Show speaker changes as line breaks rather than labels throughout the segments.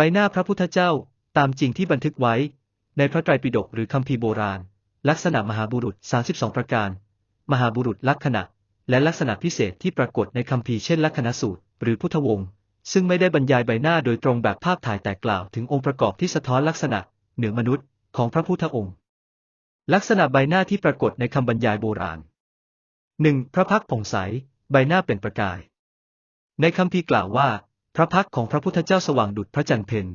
ใบหน้าพระพุทธเจ้า ตามจริงที่บันทึกไว้ ในพระไตรปิฎกหรือคัมภีร์โบราณ ลักษณะมหาบุรุษ 32 ประการ มหาบุรุษลักษณะ และลักษณะพิเศษที่ปรากฏในคัมภีร์เช่นลักษณะสูตร หรือพุทธวงศ์ซึ่งไม่ได้บรรยายใบหน้าโดยตรงแบบภาพถ่ายแต่กล่าวถึงองค์ประกอบที่สะท้อนลักษณะ เหนือมนุษย์ของพระพุทธองค์ ลักษณะใบหน้าที่ปรากฏในคำบรรยายโบราณ 1. พระพักผ่องใส ใบหน้าเปล่งประกาย ในคัมภีร์กล่าวว่า ระพักของพระพุทธเจ้าสว่างดุจพระจันทร์เพ็ญ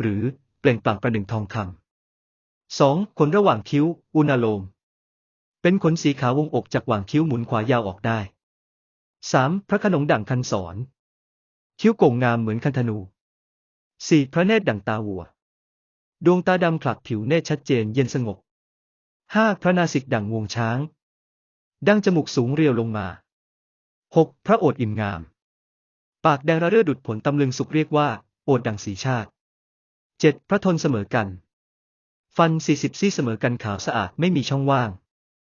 หรือเปล่งปลั่งประหนึ่งทองคำ 2. ขนระหว่างคิ้ว อุณาโลม เป็นขนสีขาววงอกจากหว่างคิ้วหมุนขวายาวออกได้ 3. พระขนงดั่งคันศรคิ้วโก่งงามเหมือนคันธนู 4. พระเนตรดั่งตาวัว ดวงตาดำขลักผิวเนตรชัดเจนเย็นสงบ 5. พระนาสิกดั่งงวงช้าง ดั้งจมูกสูงเรียวลงมา 6. พระโอษฐ์อิ่มงาม ปากแดงระเรื่อดุดผลตำลึงสุกเรียกว่า โอษฐ์ดั่งสีชาติ 7. พระทนเสมอกัน ฟันสี่สิบซี่เสมอกันขาวสะอาดไม่มีช่องว่าง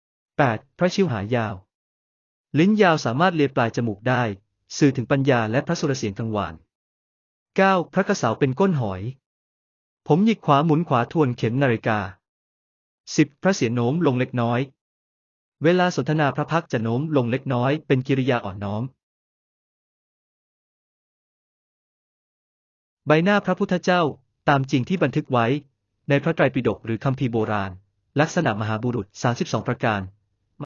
8. พระชิวหายาว ลิ้นยาวสามารถเลียปลายจมูกได้ สื่อถึงปัญญาและพระสุรเสียงกังวาน 9. พระกระสาวเป็นก้นหอย ผมหยิกขวาหมุนขวาทวนเข็มนาฬิกา 10. พระเสียโน้มลงเล็กน้อย เวลาสนทนาพระพักจะโน้มลงเล็กน้อยเป็นกิริยาอ่อนน้อม ใบหน้าพระพุทธเจ้าตามจริงที่บันทึกไว้ ในพระไตรปิฎกหรือคัมภีร์โบราณ ลักษณะมหาบุรุษ 32 ประการ